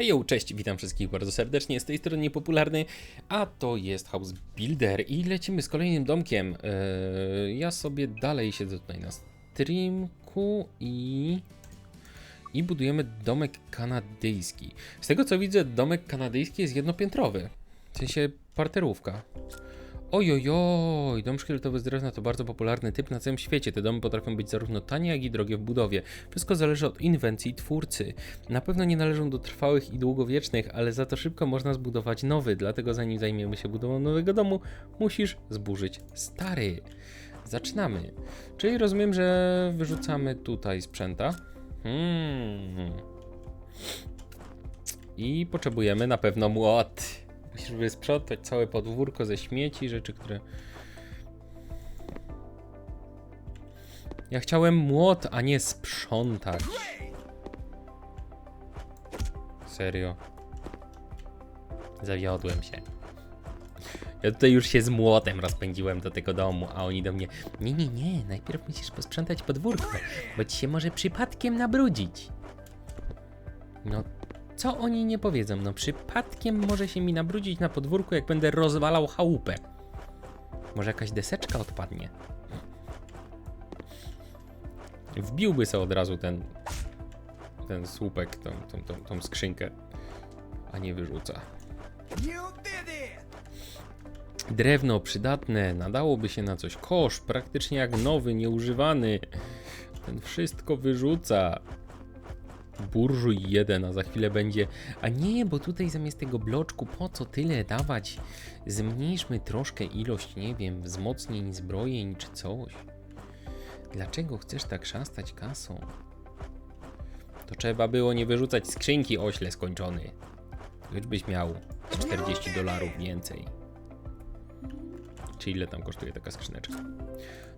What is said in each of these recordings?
Hejo, cześć, witam wszystkich bardzo serdecznie, z tej strony niepopularny, a to jest House Builder i lecimy z kolejnym domkiem. Eee, ja sobie dalej siedzę tutaj na streamku i... I budujemy domek kanadyjski. Z tego co widzę, domek kanadyjski jest jednopiętrowy, w sensie parterówka. Ojojoj, dom szkieletowy z drewna to bardzo popularny typ na całym świecie. Te domy potrafią być zarówno tanie, jak i drogie w budowie. Wszystko zależy od inwencji twórcy. Na pewno nie należą do trwałych i długowiecznych, ale za to szybko można zbudować nowy, dlatego zanim zajmiemy się budową nowego domu, musisz zburzyć stary. Zaczynamy. Czyli rozumiem, że wyrzucamy tutaj sprzęta. Hmm. I potrzebujemy na pewno młot. Musisz wysprzątać całe podwórko ze śmieci, rzeczy, które... Ja chciałem młot, a nie sprzątać. Serio. Zawiodłem się. Ja tutaj już się z młotem rozpędziłem do tego domu, a oni do mnie Nie, nie, nie, najpierw musisz posprzątać podwórko, bo ci się może przypadkiem nabrudzić. No, co oni nie powiedzą? No, przypadkiem może się mi nabrudzić na podwórku, jak będę rozwalał chałupę. Może jakaś deseczka odpadnie. Wbiłby sobie od razu ten ten słupek, tą, tą, tą, tą skrzynkę, a nie wyrzuca. Drewno przydatne, nadałoby się na coś. Kosz, praktycznie jak nowy, nieużywany. Ten wszystko wyrzuca. Burżuj jeden, a za chwilę będzie. A nie, bo tutaj zamiast tego bloczku, po co tyle dawać? Zmniejszmy troszkę ilość, nie wiem, wzmocnień, zbrojeń czy coś. Dlaczego chcesz tak szastać kasą? To trzeba było nie wyrzucać skrzynki ośle skończony. Już byś miał 40 dolarów więcej. Czy ile tam kosztuje taka skrzyneczka?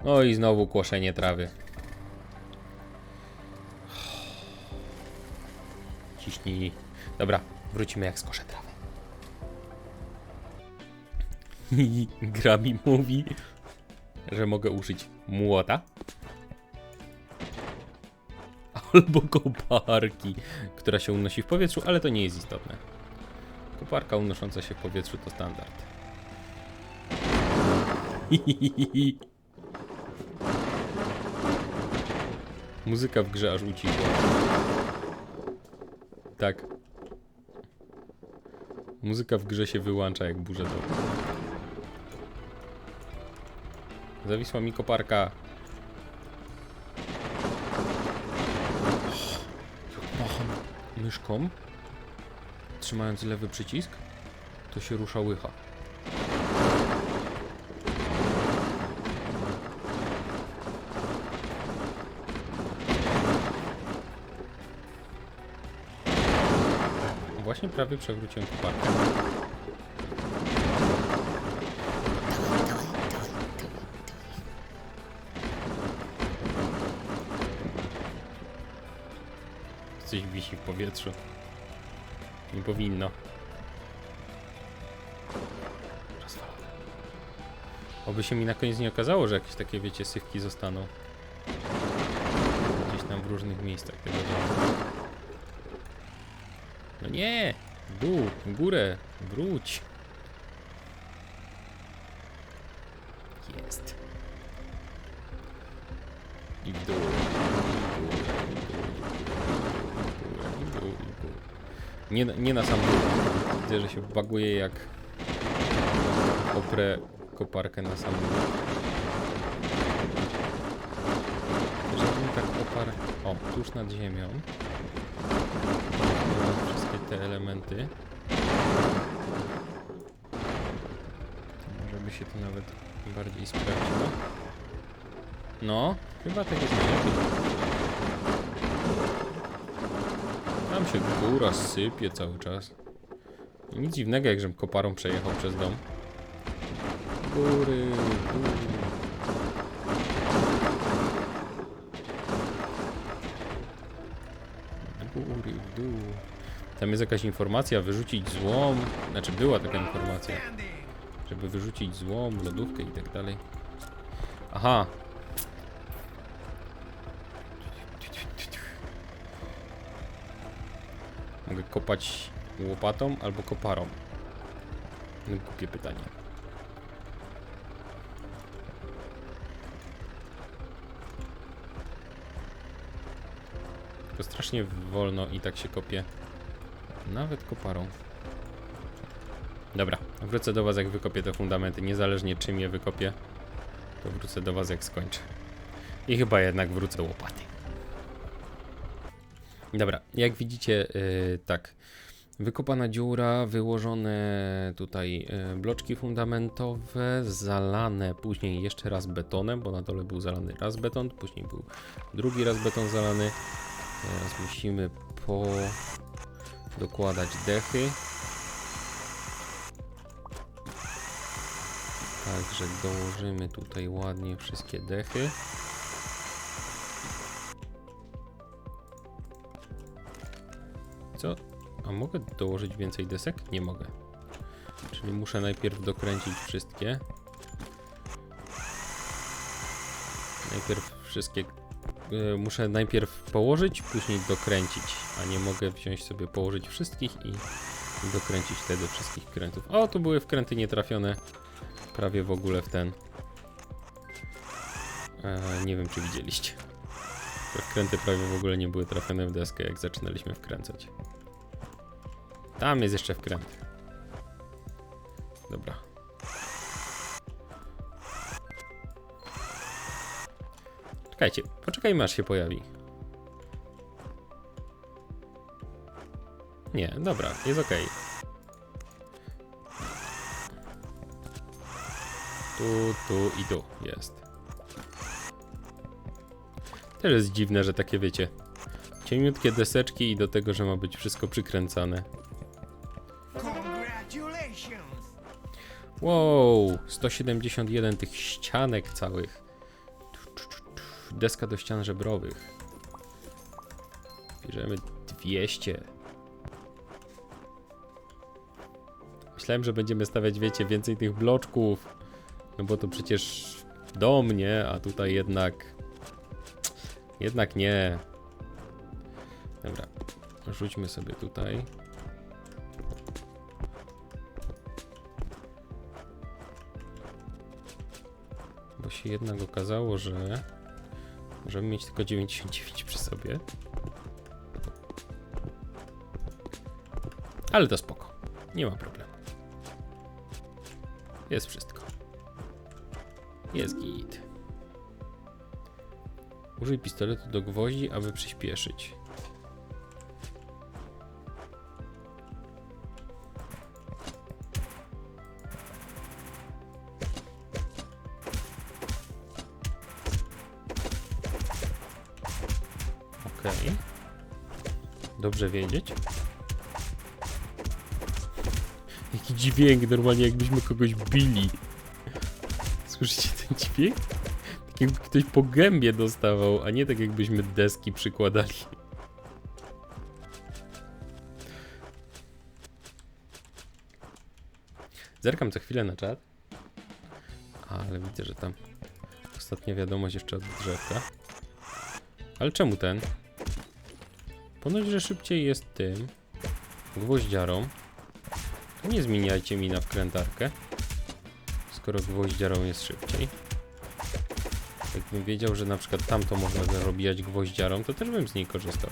No i znowu kłoszenie trawy. Ciśnij. Dobra, wrócimy jak skoszę trawę. I gra mi mówi, że mogę użyć młota. Albo koparki, która się unosi w powietrzu, ale to nie jest istotne. Koparka unosząca się w powietrzu to standard. Muzyka w grze aż ucichła. Tak. Muzyka w grze się wyłącza jak burza do. Zawisła mi koparka. Macham myszką, trzymając lewy przycisk, to się rusza łycha. Właśnie prawie przewróciłem koparkę. Coś wisi w powietrzu. Nie powinno. Oby się mi na koniec nie okazało, że jakieś takie, wiecie, sywki zostaną. Gdzieś tam w różnych miejscach tego domu. No nie! W dół, górę, wróć. Jest. I dół. Nie, nie na sam dół. Widzę, że się baguje jak oprę koparkę na sam dół. Żebym tak oparł... O, tuż nad ziemią te elementy. Może by się to nawet bardziej sprawdziło. No, chyba tak jest najlepiej. Tam się góra sypie cały czas. Nic dziwnego, jak żem koparą przejechał przez dom. Góry, góry. góry, w dół. Tam jest jakaś informacja, wyrzucić złom. Znaczy była taka informacja, żeby wyrzucić złom, lodówkę i tak dalej. Aha. Mogę kopać łopatą albo koparą. No, głupie pytanie. To strasznie wolno i tak się kopie. Nawet koparą. Dobra, wrócę do was jak wykopię te fundamenty. Niezależnie czym je wykopię, to wrócę do was jak skończę. I chyba jednak wrócę łopaty. Dobra, jak widzicie, yy, tak. Wykopana dziura, wyłożone tutaj yy, bloczki fundamentowe, zalane później jeszcze raz betonem, bo na dole był zalany raz beton, później był drugi raz beton zalany. Teraz musimy po dokładać dechy. Także dołożymy tutaj ładnie wszystkie dechy. Co? A mogę dołożyć więcej desek? Nie mogę. Czyli muszę najpierw dokręcić wszystkie. Najpierw wszystkie. Y, muszę najpierw położyć, później dokręcić, a nie mogę wziąć sobie położyć wszystkich i, dokręcić wtedy wszystkich krętów. O, tu były wkręty nietrafione prawie w ogóle w ten. E, nie wiem, czy widzieliście. Te wkręty prawie w ogóle nie były trafione w deskę, jak zaczynaliśmy wkręcać. Tam jest jeszcze wkręt. Dobra. Czekajcie, poczekajmy aż się pojawi. Nie, dobra, jest ok. Tu, tu i tu jest. Też jest dziwne, że takie wiecie. Cieniutkie deseczki i do tego, że ma być wszystko przykręcane. Wow, 171 tych ścianek całych. Deska do ścian żebrowych. Bierzemy 200. Myślałem, że będziemy stawiać, wiecie, więcej tych bloczków. No bo to przecież do mnie, a tutaj jednak. Jednak nie. Dobra, rzućmy sobie tutaj. Bo się jednak okazało, że możemy mieć tylko 99 przy sobie. Ale to spoko. Nie ma problemu. Jest wszystko. Jest git. Użyj pistoletu do gwoździ, aby przyspieszyć. Okej. Dobrze wiedzieć. Jaki dźwięk, normalnie jakbyśmy kogoś bili. Słyszycie ten dźwięk? Tak jakby ktoś po gębie dostawał, a nie tak jakbyśmy deski przykładali. Zerkam co chwilę na czat. Ale widzę, że tam ostatnia wiadomość jeszcze od drzewka. Ale czemu ten? Ponoć, że szybciej jest tym gwoździarą. Nie zmieniajcie mi na wkrętarkę. Skoro gwoździarą jest szybciej. Jakbym wiedział, że na przykład tamto można zarobijać gwoździarą, to też bym z niej korzystał.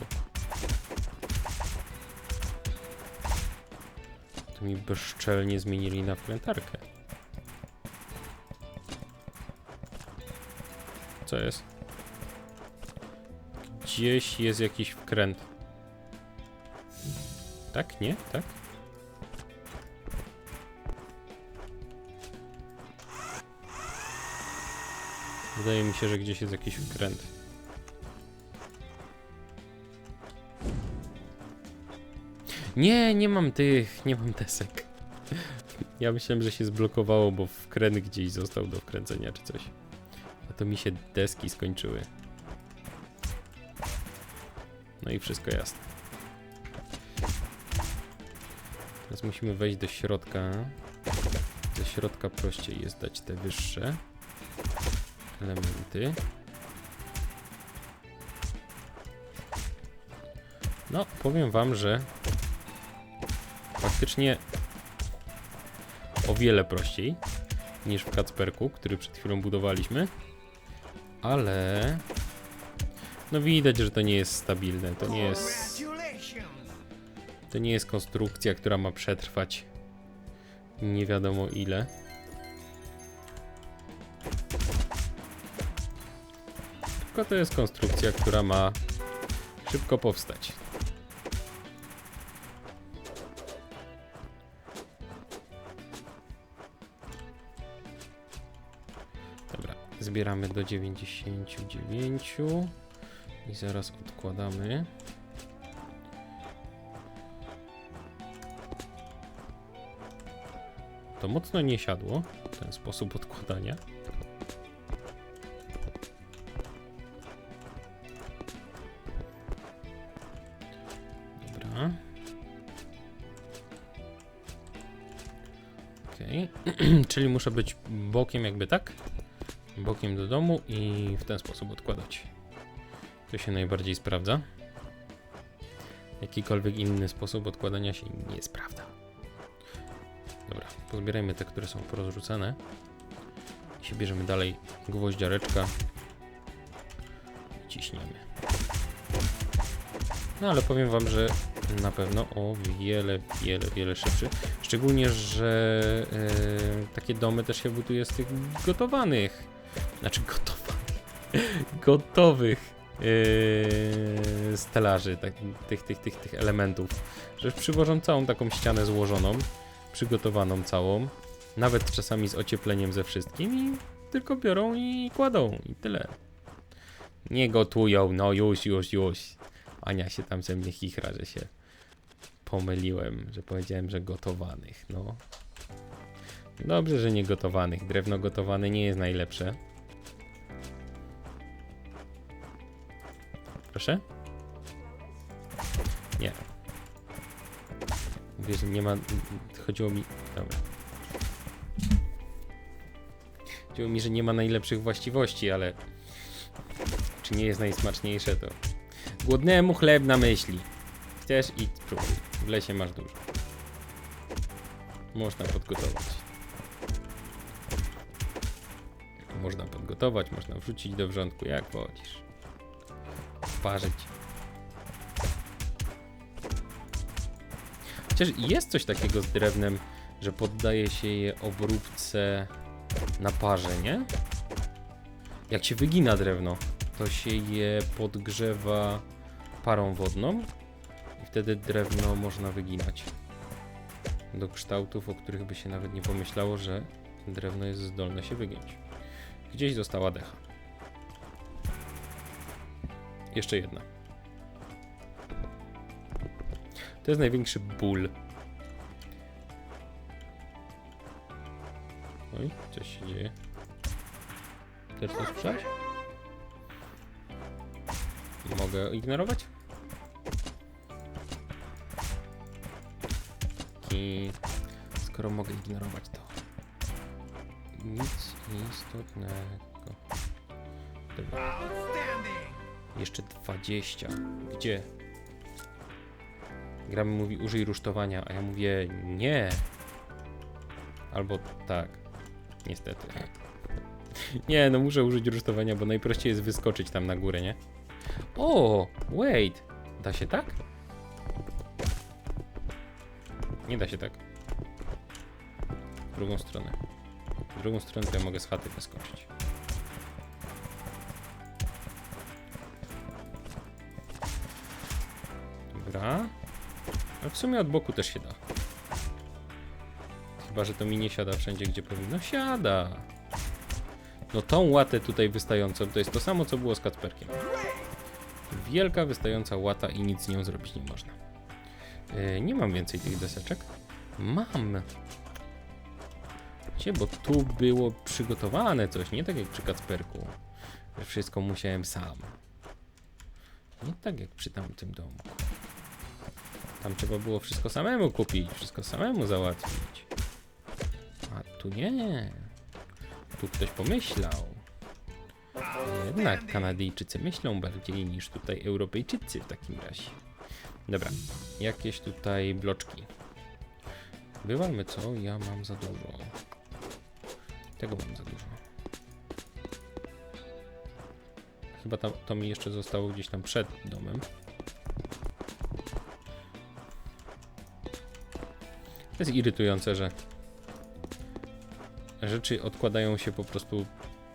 To mi bezczelnie zmienili na wkrętarkę. Co jest? Gdzieś jest jakiś wkręt. Tak? Nie? Tak? Wydaje mi się, że gdzieś jest jakiś wkręt. Nie, nie mam tych, nie mam desek. Ja myślałem, że się zblokowało, bo wkręt gdzieś został do wkręcenia czy coś. A to mi się deski skończyły. No i wszystko jasne. Teraz musimy wejść do środka. Ze środka prościej jest dać te wyższe elementy. No, powiem wam, że Faktycznie o wiele prościej niż w Kacperku, który przed chwilą budowaliśmy. Ale no widać, że to nie jest stabilne. To nie jest! To nie jest konstrukcja, która ma przetrwać nie wiadomo ile. Tylko to jest konstrukcja, która ma szybko powstać. Dobra, zbieramy do 99 i zaraz odkładamy. To mocno nie siadło, ten sposób odkładania. Dobra. Okej, czyli muszę być bokiem jakby tak? Bokiem do domu i w ten sposób odkładać. To się najbardziej sprawdza. Jakikolwiek inny sposób odkładania się nie sprawdza. Dobra, pozbierajmy te, które są porozrzucane. I się bierzemy dalej gwoździareczka. I ciśniemy. No ale powiem wam, że na pewno o wiele, wiele, wiele szybszy. Szczególnie, że e, takie domy też się buduje z tych gotowanych. Znaczy gotowanych. gotowych e, stelaży, tak, tych, tych, tych, tych elementów. Że przywożą całą taką ścianę złożoną przygotowaną całą, nawet czasami z ociepleniem ze wszystkim i tylko biorą i kładą i tyle. Nie gotują, no już, już, już. Ania się tam ze mnie chichra, że się pomyliłem, że powiedziałem, że gotowanych, no. Dobrze, że nie gotowanych. Drewno gotowane nie jest najlepsze. Proszę? Nie. Mówię, że nie ma. Chodziło mi. Dobra. Chodziło mi, że nie ma najlepszych właściwości, ale. Czy nie jest najsmaczniejsze, to. Głodnemu chleb na myśli. Chcesz i spróbuj. W lesie masz dużo. Można podgotować. Można podgotować, można wrzucić do wrzątku, jak wodzisz. Parzyć. Chociaż jest coś takiego z drewnem, że poddaje się je obróbce na parze, nie? Jak się wygina drewno, to się je podgrzewa parą wodną i wtedy drewno można wyginać. Do kształtów, o których by się nawet nie pomyślało, że drewno jest zdolne się wygiąć. Gdzieś została decha. Jeszcze jedna. To jest największy ból. Oj, coś się dzieje. Też to słyszałeś? Mogę ignorować? I skoro mogę ignorować to nic istotnego. Dobra, jeszcze 20. Gdzie? Gra mi mówi użyj rusztowania, a ja mówię nie. Albo tak. Niestety. Nie, no muszę użyć rusztowania, bo najprościej jest wyskoczyć tam na górę, nie? O, wait. Da się tak? Nie da się tak. W drugą stronę. W drugą stronę to ja mogę z chaty wyskoczyć. Dobra. Ale w sumie od boku też się da. Chyba, że to mi nie siada wszędzie, gdzie powinno. Siada! No tą łatę tutaj wystającą to jest to samo, co było z Kacperkiem. Wielka, wystająca łata i nic z nią zrobić nie można. Yy, nie mam więcej tych deseczek. Mam! Gdzie, bo tu było przygotowane coś, nie tak jak przy Kacperku. że Wszystko musiałem sam. Nie tak jak przy tamtym domu. Tam trzeba było wszystko samemu kupić, wszystko samemu załatwić. A tu nie. Tu ktoś pomyślał. Jednak Kanadyjczycy myślą bardziej niż tutaj Europejczycy w takim razie. Dobra, jakieś tutaj bloczki. Wywalmy co? Ja mam za dużo. Tego mam za dużo. Chyba tam, to mi jeszcze zostało gdzieś tam przed domem. To jest irytujące, że rzeczy odkładają się po prostu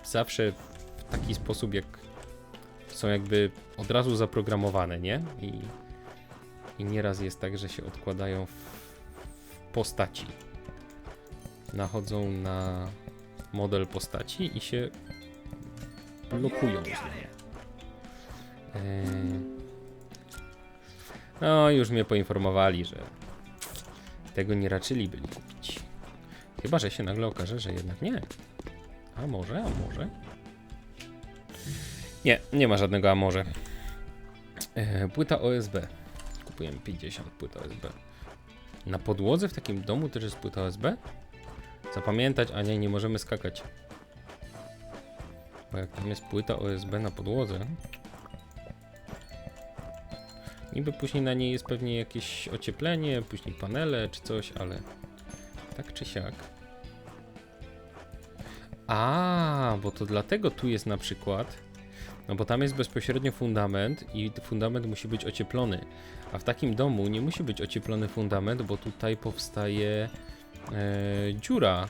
zawsze w taki sposób, jak są jakby od razu zaprogramowane, nie? I, i nieraz jest tak, że się odkładają w, w postaci. Nachodzą na model postaci i się blokują z nią. Eee, No, już mnie poinformowali, że tego nie raczyli byli kupić. Chyba, że się nagle okaże, że jednak nie. A może, a może? Nie, nie ma żadnego a może. E, płyta OSB. Kupujemy 50 płyt OSB. Na podłodze w takim domu też jest płyta OSB? Zapamiętać, a nie, nie możemy skakać. Bo jak tam jest płyta OSB na podłodze, niby później na niej jest pewnie jakieś ocieplenie, później panele czy coś, ale tak czy siak. A, bo to dlatego tu jest na przykład, no bo tam jest bezpośrednio fundament i fundament musi być ocieplony. A w takim domu nie musi być ocieplony fundament, bo tutaj powstaje e, dziura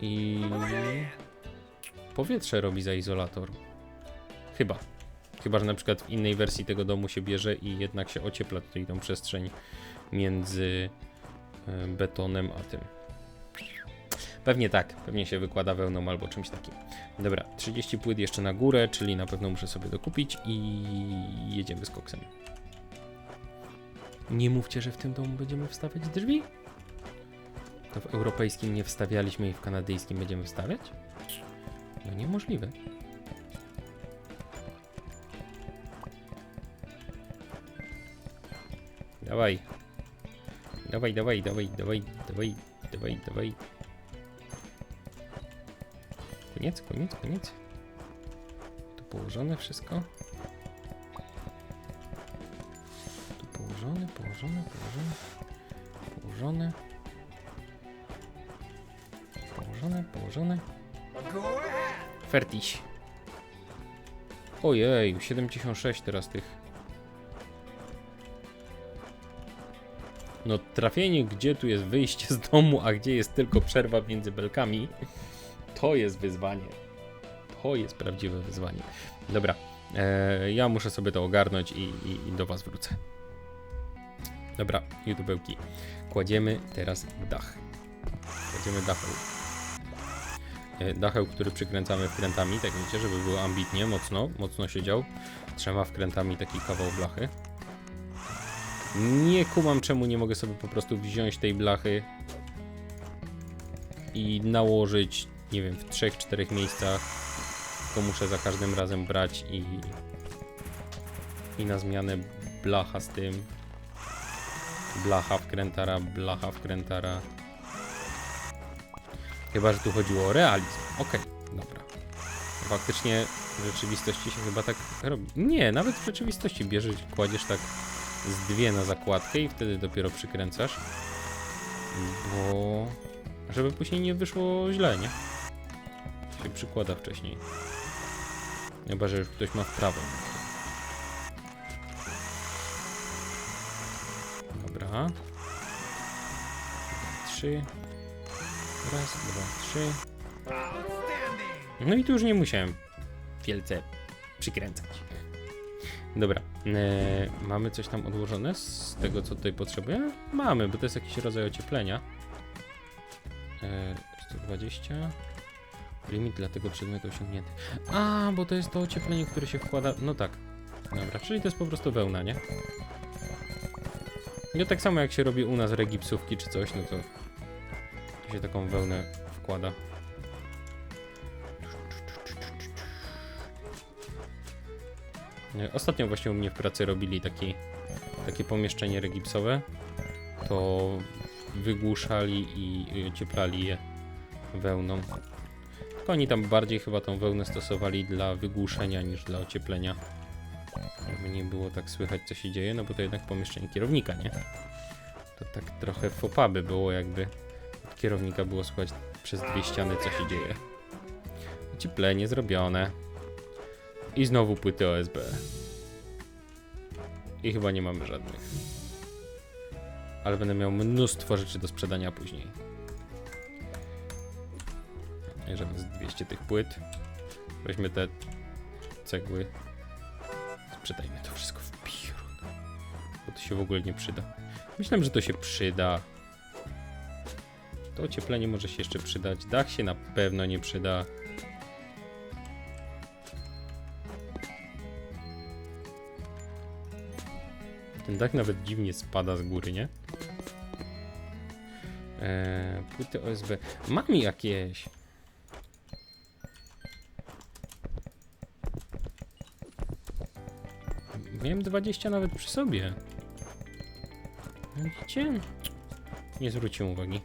i powietrze robi za izolator. Chyba. Chyba, że na przykład w innej wersji tego domu się bierze i jednak się ociepla tutaj tą przestrzeń między e, betonem a tym. Pewnie tak, pewnie się wykłada wełną albo czymś takim. Dobra, 30 płyt jeszcze na górę, czyli na pewno muszę sobie dokupić i jedziemy z koksem. Nie mówcie, że w tym domu będziemy wstawiać drzwi? To w europejskim nie wstawialiśmy i w kanadyjskim będziemy wstawiać? No niemożliwe. Dawaj. Dawaj, dawaj, dawaj, dawaj, dawaj, dawaj, dawaj. Koniec, koniec, koniec. Tu położone wszystko. Tu położone, położone, położone. Położone. Położone, położone. Fertiś. Ojej, 76 teraz tych. No trafienie, gdzie tu jest wyjście z domu, a gdzie jest tylko przerwa między belkami, to jest wyzwanie. To jest prawdziwe wyzwanie. Dobra, e, ja muszę sobie to ogarnąć i, i, i do was wrócę. Dobra, YouTubełki. Kładziemy teraz dach. Kładziemy dacheł. E, dacheł, który przykręcamy wkrętami, tak wiecie, żeby było ambitnie, mocno, mocno siedział. Trzema wkrętami taki kawał blachy. Nie kumam, czemu nie mogę sobie po prostu wziąć tej blachy i nałożyć, nie wiem, w trzech, czterech miejscach. To muszę za każdym razem brać i i na zmianę blacha z tym. Blacha wkrętara, blacha wkrętara. Chyba, że tu chodziło o realizm. Okej, dobra. Faktycznie w rzeczywistości się chyba tak robi. Nie, nawet w rzeczywistości bierzesz, kładziesz tak z dwie na zakładkę i wtedy dopiero przykręcasz. Bo... Żeby później nie wyszło źle, nie? Się przykłada wcześniej. Chyba, że już ktoś ma w prawo. Dobra. Trzy. Raz, dwa, trzy. No i tu już nie musiałem wielce przykręcać. Dobra, e, mamy coś tam odłożone z tego, co tutaj potrzebuję? Mamy, bo to jest jakiś rodzaj ocieplenia. E, 120. Limit dla tego przedmiotu osiągnięty. A, bo to jest to ocieplenie, które się wkłada. No tak. Dobra, czyli to jest po prostu wełna, nie? No tak samo jak się robi u nas regipsówki czy coś, no to się taką wełnę wkłada. Ostatnio właśnie u mnie w pracy robili taki, takie pomieszczenie regipsowe. To wygłuszali i i ocieplali je wełną. Tylko oni tam bardziej chyba tą wełnę stosowali dla wygłuszenia niż dla ocieplenia. Żeby nie było tak słychać co się dzieje, no bo to jednak pomieszczenie kierownika, nie? To tak trochę fopa by było, jakby od kierownika było słychać przez dwie ściany, co się dzieje. Ocieplenie zrobione. I znowu płyty OSB. I chyba nie mamy żadnych. Ale będę miał mnóstwo rzeczy do sprzedania później. Bierzemy z 200 tych płyt. Weźmy te cegły. Sprzedajmy to wszystko w piór. Bo to się w ogóle nie przyda. Myślałem, że to się przyda. To ocieplenie może się jeszcze przydać. Dach się na pewno nie przyda. Ten dach nawet dziwnie spada z góry, nie? Eee, płyty OSB. Mam jakieś. Miałem 20 nawet przy sobie. Widzicie? Nie zwróciłem uwagi.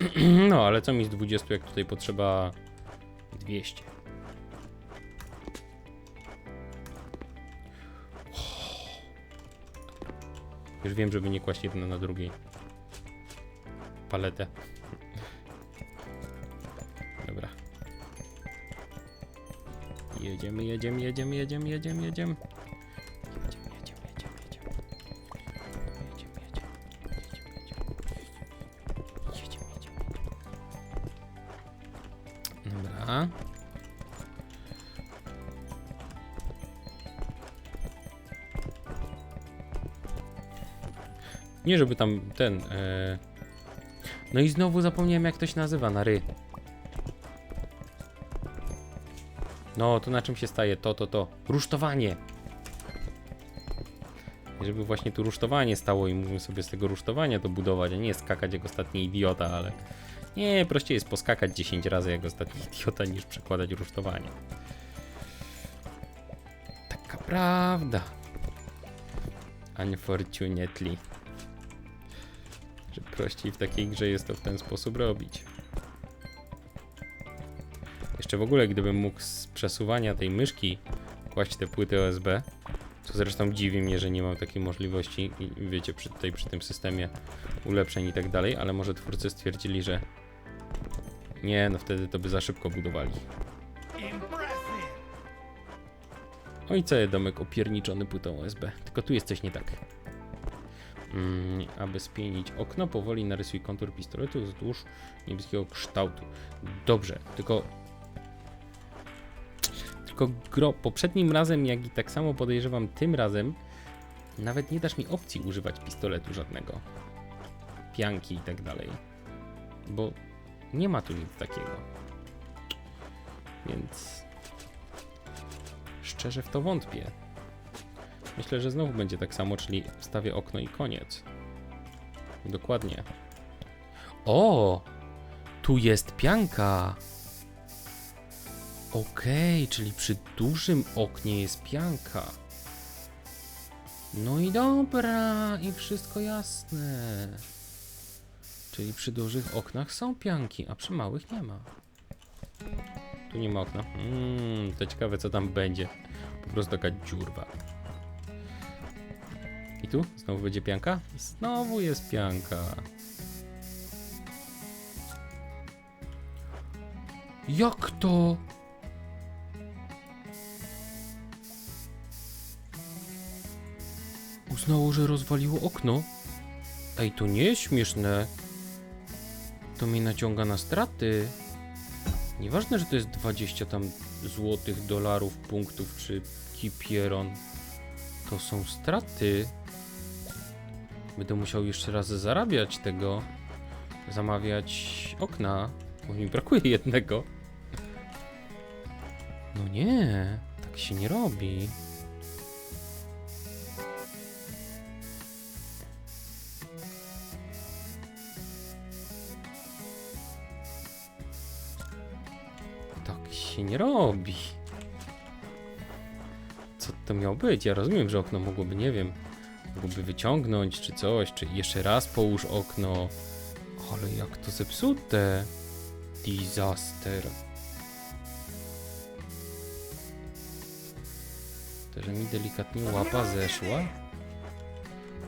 No, ale co mi z 20, jak tutaj potrzeba 200? Już wiem, żeby nie kłaść jedna na drugiej. Paletę. Dobra. Jedziemy, jedziemy, jedziemy, jedziemy, jedziemy, jedziemy. Nie, żeby tam ten. E... No i znowu zapomniałem, jak to się nazywa na ry. No, to na czym się staje? To, to, to. Rusztowanie. Żeby właśnie tu rusztowanie stało i mógłbym sobie z tego rusztowania to budować, a nie skakać jak ostatni idiota, ale... Nie, prościej jest poskakać 10 razy jak ostatni idiota, niż przekładać rusztowanie. Taka prawda. Unfortunately. Prościej w takiej grze jest to w ten sposób robić. Jeszcze w ogóle, gdybym mógł z przesuwania tej myszki kłaść te płyty OSB, co zresztą dziwi mnie, że nie mam takiej możliwości, wiecie, przy, tutaj przy tym systemie ulepszeń i tak dalej, ale może twórcy stwierdzili, że nie, no wtedy to by za szybko budowali. Oj, cały domek opierniczony płytą OSB. Tylko tu jest coś nie tak. Mm, aby spienić okno, powoli narysuj kontur pistoletu wzdłuż niebieskiego kształtu. Dobrze, tylko... Tylko gro, poprzednim razem, jak i tak samo podejrzewam tym razem, nawet nie dasz mi opcji używać pistoletu żadnego. Pianki i tak dalej. Bo nie ma tu nic takiego. Więc... Szczerze w to wątpię. Myślę, że znowu będzie tak samo, czyli wstawię okno i koniec. Dokładnie. O! Tu jest pianka! Okej, czyli przy dużym oknie jest pianka. No i dobra, i wszystko jasne. Czyli przy dużych oknach są pianki, a przy małych nie ma. Tu nie ma okna. Mmm, to ciekawe co tam będzie. Po prostu taka dziurwa. I tu? Znowu będzie pianka? Znowu jest pianka. Jak to? Uznało, że rozwaliło okno? Ej, to nie jest śmieszne. To mnie naciąga na straty. Nieważne, że to jest 20 tam złotych, dolarów, punktów czy kipieron. To są straty. Będę musiał jeszcze raz zarabiać tego. Zamawiać okna, bo mi brakuje jednego. No nie, tak się nie robi. Tak się nie robi. Co to miało być? Ja rozumiem, że okno mogłoby, nie wiem, mogłoby wyciągnąć czy coś, czy jeszcze raz połóż okno. Ale jak to zepsute. Disaster. To, że mi delikatnie łapa zeszła.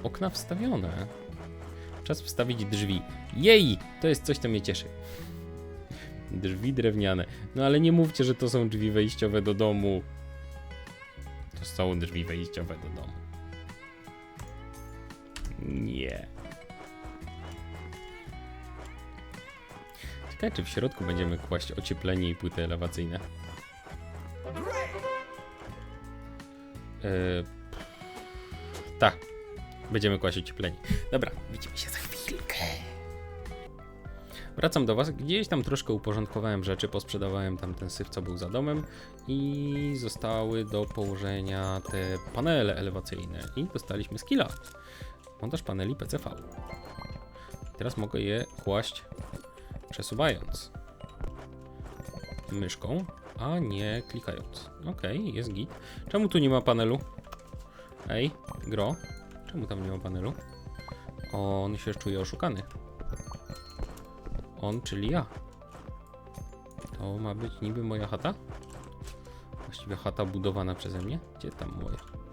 Okna wstawione. Czas wstawić drzwi. Jej! To jest coś, co mnie cieszy. Drzwi drewniane. No ale nie mówcie, że to są drzwi wejściowe do domu. To są drzwi wejściowe do domu. Nie. Ciekawe, czy w środku będziemy kłaść ocieplenie i płyty elewacyjne. Yy, tak. Będziemy kłaść ocieplenie. Dobra, widzimy się za chwilkę. Wracam do Was. Gdzieś tam troszkę uporządkowałem rzeczy, posprzedawałem tam ten syf, co był za domem i zostały do położenia te panele elewacyjne i dostaliśmy skilla. Montaż paneli PCV. Teraz mogę je kłaść przesuwając myszką, a nie klikając. Ok, jest git. Czemu tu nie ma panelu? Ej, gro, czemu tam nie ma panelu? On się czuje oszukany. On, czyli ja. To ma być niby moja chata? Właściwie chata budowana przeze mnie? Gdzie tam moja?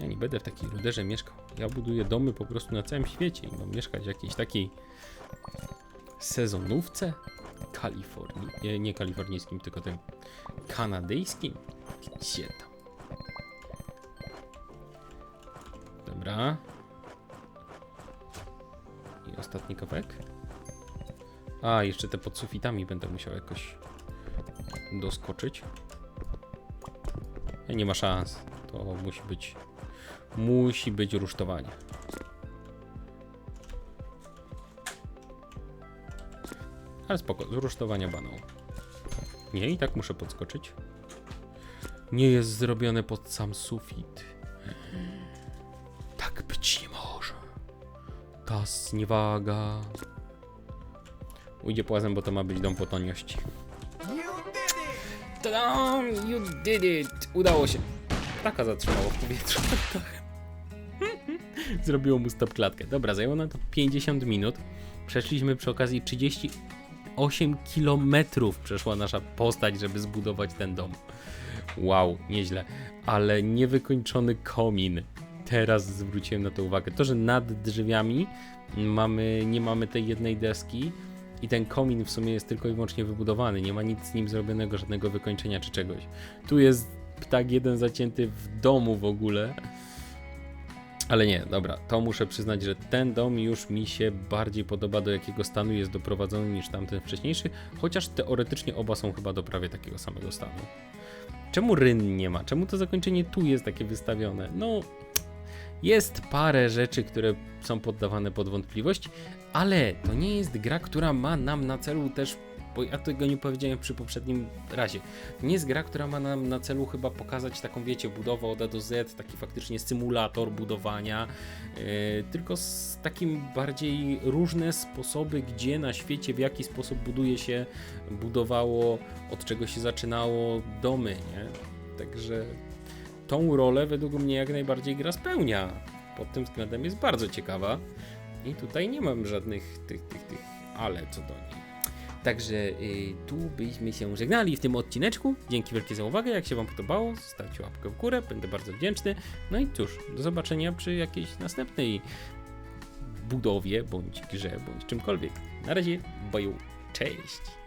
Ja nie będę w takiej ruderze mieszkał. Ja buduję domy po prostu na całym świecie i mam mieszkać w jakiejś takiej sezonówce Kalifornii. Nie, nie kalifornijskim, tylko tym kanadyjskim. Gdzie tam? Dobra. I ostatni kawałek. A, jeszcze te pod sufitami będę musiał jakoś doskoczyć. E, Nie ma szans. To musi być. Musi być rusztowanie. Ale spoko, z rusztowania baną. Nie, i tak muszę podskoczyć. Nie jest zrobione pod sam sufit. Tak być nie może. Ta zniewaga. Ujdzie płazem, bo to ma być dom po taniości. You did it! Udało się. Taka zatrzymało w powietrzu. Zrobiło mu stop klatkę. Dobra, zajęło nam to 50 minut. Przeszliśmy przy okazji 38 kilometrów przeszła nasza postać, żeby zbudować ten dom. Wow, nieźle. Ale niewykończony komin. Teraz zwróciłem na to uwagę. To, że nad drzwiami mamy, nie mamy tej jednej deski i ten komin w sumie jest tylko i wyłącznie wybudowany. Nie ma nic z nim zrobionego, żadnego wykończenia czy czegoś. Tu jest ptak jeden zacięty w domu w ogóle. Ale nie, dobra, to muszę przyznać, że ten dom już mi się bardziej podoba, do jakiego stanu jest doprowadzony niż tamten wcześniejszy, chociaż teoretycznie oba są chyba do prawie takiego samego stanu. Czemu ryn nie ma? Czemu to zakończenie tu jest takie wystawione? No, jest parę rzeczy, które są poddawane pod wątpliwość, ale to nie jest gra, która ma nam na celu też, bo ja tego nie powiedziałem przy poprzednim razie. Nie jest gra, która ma nam na celu chyba pokazać taką, wiecie, budowę od A do Z, taki faktycznie symulator budowania, yy, tylko z takim bardziej różne sposoby, gdzie na świecie, w jaki sposób buduje się, budowało, od czego się zaczynało domy, nie? Także tą rolę według mnie jak najbardziej gra spełnia. Pod tym względem jest bardzo ciekawa. I tutaj nie mam żadnych tych, tych, tych ale co do niej. Także y, tu byśmy się żegnali w tym odcineczku. Dzięki wielkie za uwagę. Jak się Wam podobało, zostawcie łapkę w górę, będę bardzo wdzięczny. No i cóż, do zobaczenia przy jakiejś następnej budowie, bądź grze, bądź czymkolwiek. Na razie, boju, cześć!